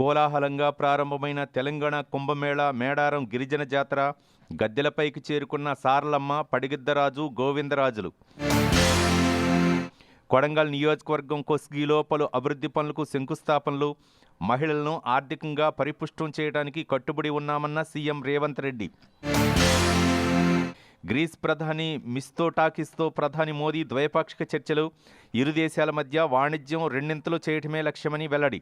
కోలాహలంగా ప్రారంభమైన తెలంగాణ కుంభమేళ మేడారం గిరిజన జాతర గద్దెలపైకి చేరుకున్న సారలమ్మ పడిగిద్దరాజు గోవిందరాజులు. కొడంగల్ నియోజకవర్గం కొస్గిలో పలు అభివృద్ధి పనులకు శంకుస్థాపనలు మహిళలను ఆర్థికంగా పరిపుష్టం చేయడానికి కట్టుబడి ఉన్నామన్న సీఎం రేవంత్ రెడ్డి. గ్రీస్ ప్రధాని మిస్తోటాకిస్తో ప్రధాని మోదీ ద్వైపాక్షిక చర్చలు ఇరు దేశాల మధ్య వాణిజ్యం రెండింతలు చేయటమే లక్ష్యమని వెల్లడి.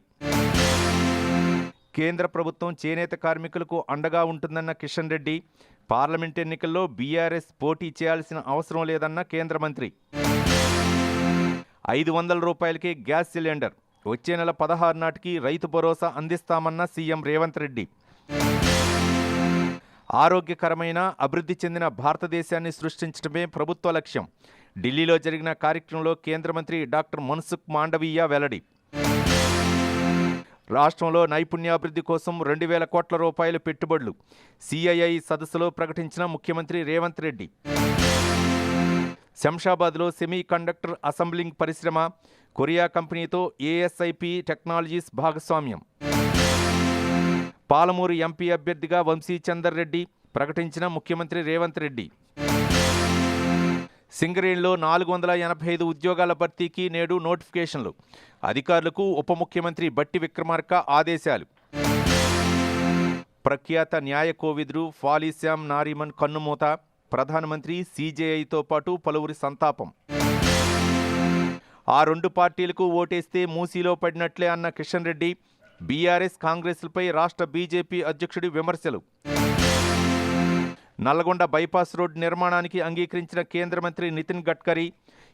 కేంద్ర ప్రభుత్వం చేనేత కార్మికులకు అండగా ఉంటుందన్న కిషన్ రెడ్డి. పార్లమెంట్ ఎన్నికల్లో బీఆర్ఎస్ పోటీ చేయాల్సిన అవసరం లేదన్న కేంద్ర మంత్రి. ఐదు వందల రూపాయలకే గ్యాస్ సిలిండర్. వచ్చే నెల పదహారు నాటికి రైతు భరోసా అందిస్తామన్న సీఎం రేవంత్ రెడ్డి. ఆరోగ్యకరమైన అభివృద్ధి చెందిన భారతదేశాన్ని సృష్టించడమే ప్రభుత్వ లక్ష్యం. ఢిల్లీలో జరిగిన కార్యక్రమంలో కేంద్ర మంత్రి డాక్టర్ మన్సుఖ్ మాండవీయ వెల్లడి. రాష్ట్రంలో నైపుణ్యాభివృద్ధి కోసం రెండు వేల కోట్ల రూపాయల పెట్టుబడులు. సిఐఐ సదస్సులో ప్రకటించిన ముఖ్యమంత్రి రేవంత్ రెడ్డి. శంషాబాద్లో సెమీ కండక్టర్ అసెంబ్లింగ్ పరిశ్రమ కొరియా కంపెనీతో ఏఎస్ఐపి టెక్నాలజీస్ భాగస్వామ్యం. పాలమూరు ఎంపీ అభ్యర్థిగా వంశీచందర్ రెడ్డి ప్రకటించిన ముఖ్యమంత్రి రేవంత్ రెడ్డి. సింగరేణిలో నాలుగు వందల ఎనభై ఐదు ఉద్యోగాల భర్తీకి నేడు నోటిఫికేషన్లు. అధికారులకు ఉప ముఖ్యమంత్రి బట్టి విక్రమార్క ఆదేశాలు. ప్రఖ్యాత న్యాయ కోవిదుడు ఫాలీశ్యామ్ నారీమన్ కన్నుమూత ప్రధానమంత్రి సీజేఐతో పాటు పలువురి సంతాపం. ఆ రెండు పార్టీలకు ఓటేస్తే మూసీలో పడినట్లే అన్న కిషన్ రెడ్డి బీఆర్ఎస్ కాంగ్రెస్లపై రాష్ట్ర బీజేపీ అధ్యక్షుడి విమర్శలు. నల్లగొండ బైపాస్ రోడ్ నిర్మాణానికి అంగీకరించిన కేంద్ర మంత్రి నితిన్ గడ్కరీ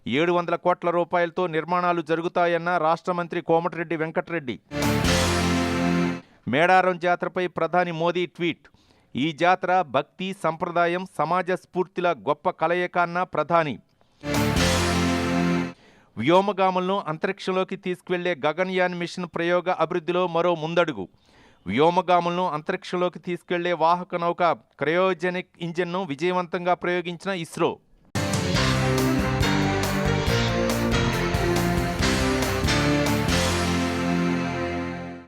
ఏడు వందల కోట్ల రూపాయలతో నిర్మాణాలు జరుగుతాయన్న రాష్ట్ర మంత్రి కోమటిరెడ్డి వెంకటరెడ్డి. మేడారం జాతరపై ప్రధాని మోదీ ట్వీట్. ఈ జాతర భక్తి సంప్రదాయం సమాజ స్ఫూర్తిల గొప్ప కలయిక అన్న ప్రధాని. వ్యోమగాములను అంతరిక్షంలోకి తీసుకువెళ్ళే గగన్యాన్ మిషన్ ప్రయోగ అభివృద్ధిలో మరో ముందడుగు. వ్యోమగాములను అంతరిక్షంలోకి తీసుకెళ్ళే వాహక నౌక క్రయోజెనిక్ ఇంజిన్ను విజయవంతంగా ప్రయోగించిన ఇస్రో.